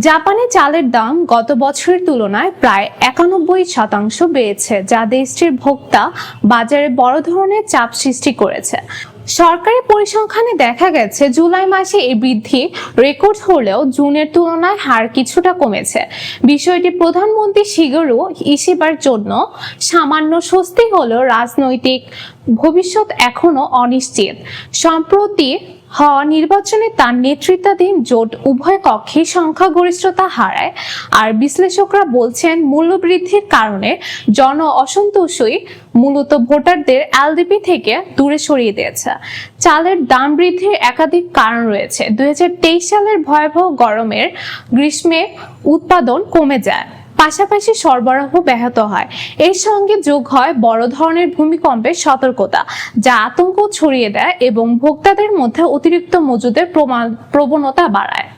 জাপানে চালের দাম গত বছরের তুলনায় প্রায় একানব্বই শতাংশ বেড়েছে, যা দেশটির ভোক্তা বাজারে বড় ধরনের চাপ সৃষ্টি করেছে। সরকারি পরিসংখ্যানে দেখা গেছে, জুলাই মাসে এই বৃদ্ধি রেকর্ড হলেও জুনের তুলনায় হার কিছুটা কমেছে। বিষয়টি প্রধানমন্ত্রী শিগরু ইসিবার জন্য সামান্য স্বস্তি হলেও রাজনৈতিক ভবিষ্যৎ এখনও অনিশ্চিত। সম্প্রতি হওয়া নির্বাচনে তার নেতৃত্বাধীন জোট উভয় কক্ষে সংখ্যাগরিষ্ঠতা হারায়। আর বিশ্লেষকরা বলছেন, মূল্যবৃদ্ধির কারণে জন অসন্তোষই মূলত ভোটারদের এলডিপি থেকে দূরে সরিয়ে দিয়েছে। চালের দাম বৃদ্ধির একাধিক কারণ রয়েছে। দুই হাজার তেইশ সালের ভয়াবহ গরমের গ্রীষ্মে উৎপাদন কমে যায়। পাশাপাশি সরবরাহ ব্যাহত হয়। এর সঙ্গে যোগ হয় বড় ধরনের ভূমিকম্পের সতর্কতা, যা আতঙ্ক ছড়িয়ে দেয় এবং ভোক্তাদের মধ্যে অতিরিক্ত মজুদের প্রবণতা বাড়ায়।